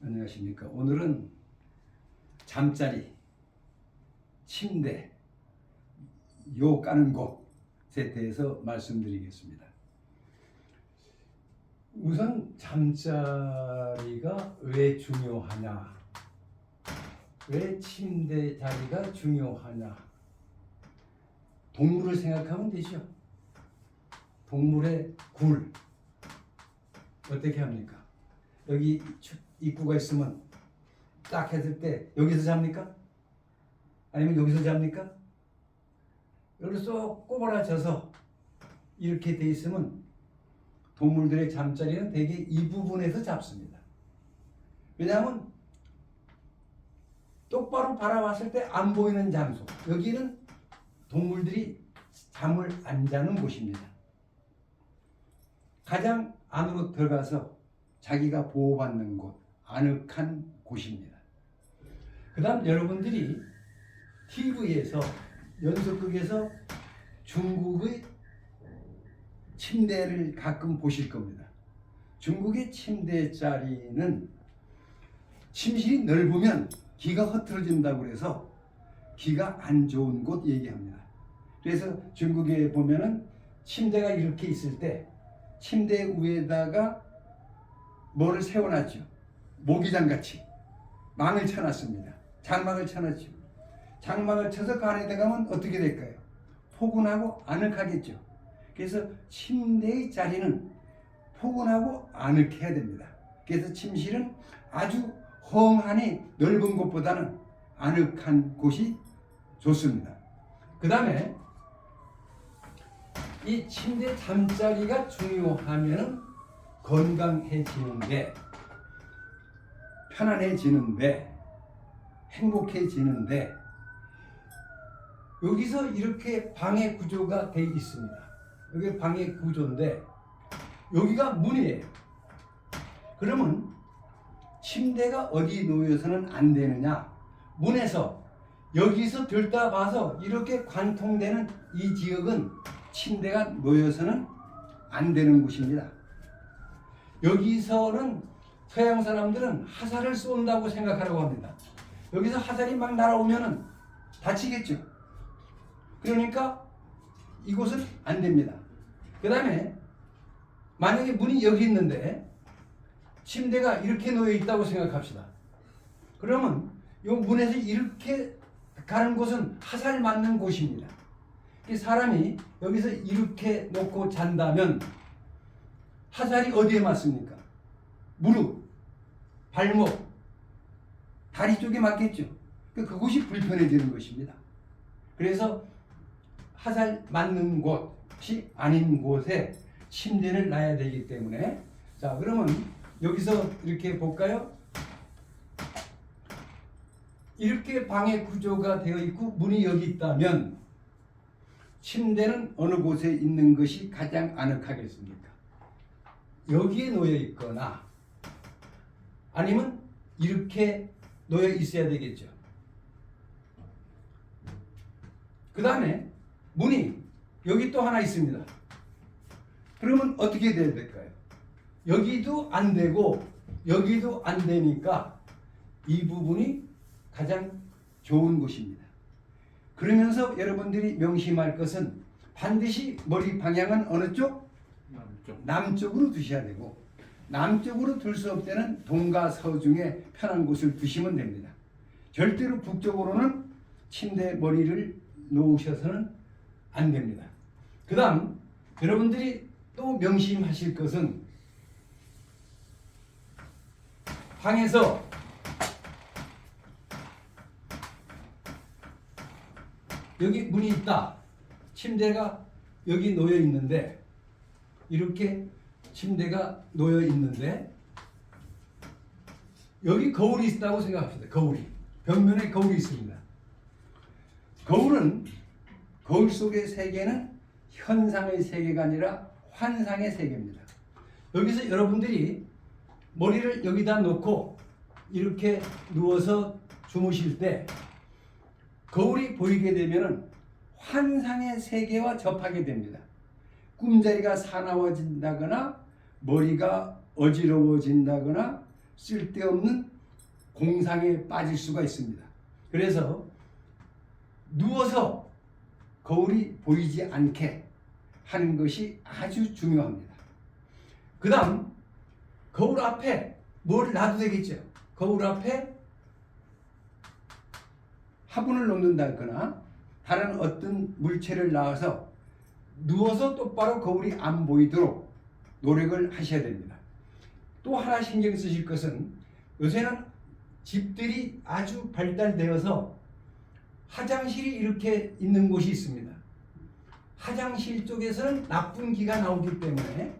안녕하십니까. 오늘은 잠자리, 침대, 요 까는 곳에 대해서 말씀드리겠습니다. 우선 잠자리가 왜 중요하냐? 왜 침대 자리가 중요하냐? 동물을 생각하면 되죠. 동물의 굴 어떻게 합니까? 여기 축- 입구가 있으면 딱 했을 때 여기서 잡니까? 아니면 여기서 잡니까? 여기서 쏙 꼬부라져서 이렇게 돼 있으면 동물들의 잠자리는 대개 이 부분에서 잡습니다. 왜냐하면 똑바로 바라봤을 때 안 보이는 장소 여기는 동물들이 잠을 안 자는 곳입니다. 가장 안으로 들어가서 자기가 보호받는 곳, 아늑한 곳입니다. 그 다음 여러분들이 TV에서 연속극에서 중국의 침대를 가끔 보실 겁니다. 중국의 침대 자리는 침실이 넓으면 기가 흐트러진다고 그래서 기가 안 좋은 곳 얘기합니다. 그래서 중국에 보면은 침대가 이렇게 있을 때 침대 위에다가 뭐를 세워놨죠. 모기장 같이 망을 쳐놨습니다. 장막을 쳐놨죠. 장막을 쳐서 그 안에 들어가면 어떻게 될까요? 포근하고 아늑하겠죠. 그래서 침대의 자리는 포근하고 아늑해야 됩니다. 그래서 침실은 아주 헝하니 넓은 곳보다는 아늑한 곳이 좋습니다. 그 다음에 이 침대 잠자리가 중요하면 건강해지는데 편안해지는데 행복해지는데 여기서 이렇게 방해 구조가 돼 있습니다. 여기 방해 구조인데 여기가 문이에요. 그러면 침대가 어디 놓여서는 안 되느냐? 문에서 여기서 들다 봐서 이렇게 관통되는 이 지역은 침대가 놓여서는 안 되는 곳입니다. 여기서는 서양 사람들은 화살을 쏜다고 생각하라고 합니다. 여기서 화살이 막 날아오면은 다치겠죠. 그러니까 이곳은 안 됩니다. 그 다음에 만약에 문이 여기 있는데 침대가 이렇게 놓여 있다고 생각합시다. 그러면 이 문에서 이렇게 가는 곳은 화살 맞는 곳입니다. 이 사람이 여기서 이렇게 놓고 잔다면 화살이 어디에 맞습니까? 무릎, 발목, 다리 쪽에 맞겠죠. 그 그곳이 불편해지는 것입니다. 그래서 화살 맞는 곳이 아닌 곳에 침대를 놔야 되기 때문에 자 그러면 여기서 이렇게 볼까요? 이렇게 방의 구조가 되어 있고 문이 여기 있다면 침대는 어느 곳에 있는 것이 가장 아늑하겠습니까? 여기에 놓여 있거나 아니면 이렇게 놓여 있어야 되겠죠. 그 다음에 문이 여기 또 하나 있습니다. 그러면 어떻게 돼야 될까요? 여기도 안 되고 여기도 안 되니까 이 부분이 가장 좋은 곳입니다. 그러면서 여러분들이 명심할 것은 반드시 머리 방향은 어느 쪽? 남쪽. 남쪽으로 두셔야 되고 남쪽으로 둘 수 없다는 동과 서 중에 편한 곳을 두시면 됩니다. 절대로 북쪽으로는 침대 머리를 놓으셔서는 안 됩니다. 그 다음 여러분들이 또 명심하실 것은 방에서 여기 문이 있다. 침대가 여기 놓여 있는데 이렇게 침대가 놓여 있는데 여기 거울이 있다고 생각합시다. 거울이 벽면에 거울이 있습니다. 거울은 거울 속의 세계는 현상의 세계가 아니라 환상의 세계입니다. 여기서 여러분들이 머리를 여기다 놓고 이렇게 누워서 주무실 때 거울이 보이게 되면은 환상의 세계와 접하게 됩니다. 꿈자리가 사나워진다거나 머리가 어지러워진다거나 쓸데없는 공상에 빠질 수가 있습니다. 그래서 누워서 거울이 보이지 않게 하는 것이 아주 중요합니다. 그 다음 거울 앞에 뭘 놔도 되겠죠. 거울 앞에 화분을 놓는다거나 다른 어떤 물체를 놔서 누워서 똑바로 거울이 안 보이도록 노력을 하셔야 됩니다. 또 하나 신경 쓰실 것은 요새는 집들이 아주 발달되어서 화장실이 이렇게 있는 곳이 있습니다. 화장실 쪽에서는 나쁜 기가 나오기 때문에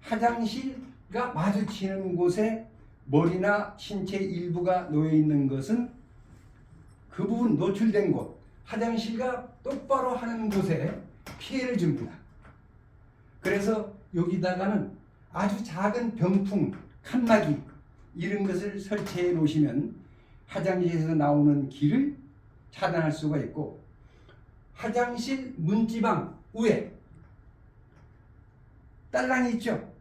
화장실과 마주치는 곳에 머리나 신체 일부가 놓여 있는 것은 그 부분 노출된 곳, 화장실과 똑바로 하는 곳에 피해를 줍니다. 그래서 여기다가는 아주 작은 병풍, 칸막이 이런 것을 설치해 놓으시면 화장실에서 나오는 길을 차단할 수가 있고 화장실 문지방 위에 딸랑이 있죠?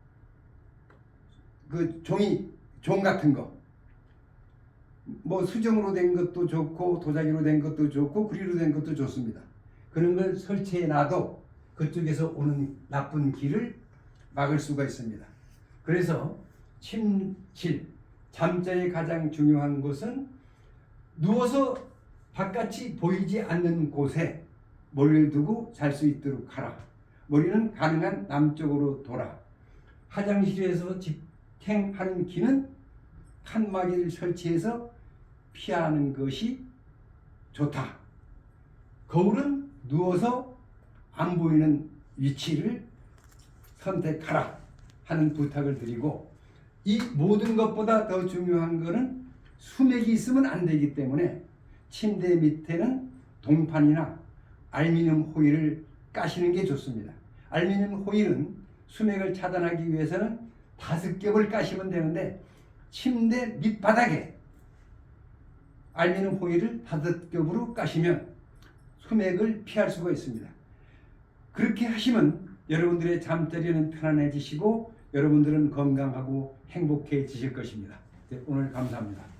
그 종이 종 같은 거. 뭐 수정으로 된 것도 좋고 도자기로 된 것도 좋고 구리로 된 것도 좋습니다. 그런 걸 설치해 놔도 그쪽에서 오는 나쁜 길을 막을 수가 있습니다. 그래서 침실, 잠자리 가장 중요한 것은 누워서 바깥이 보이지 않는 곳에 머리를 두고 잘 수 있도록 하라. 머리는 가능한 남쪽으로 돌아. 화장실에서 집행하는 기는 칸막이를 설치해서 피하는 것이 좋다. 거울은 누워서 안 보이는 위치를 선택하라 하는 부탁을 드리고 이 모든 것보다 더 중요한 것은 수맥이 있으면 안 되기 때문에 침대 밑에는 동판이나 알루미늄 호일을 까시는 게 좋습니다. 알루미늄 호일은 수맥을 차단하기 위해서는 다섯 겹을 까시면 되는데 침대 밑바닥에 알루미늄 호일을 다섯 겹으로 까시면 수맥을 피할 수가 있습니다. 그렇게 하시면 여러분들의 잠자리는 편안해지시고 여러분들은 건강하고 행복해지실 것입니다. 네, 오늘 감사합니다.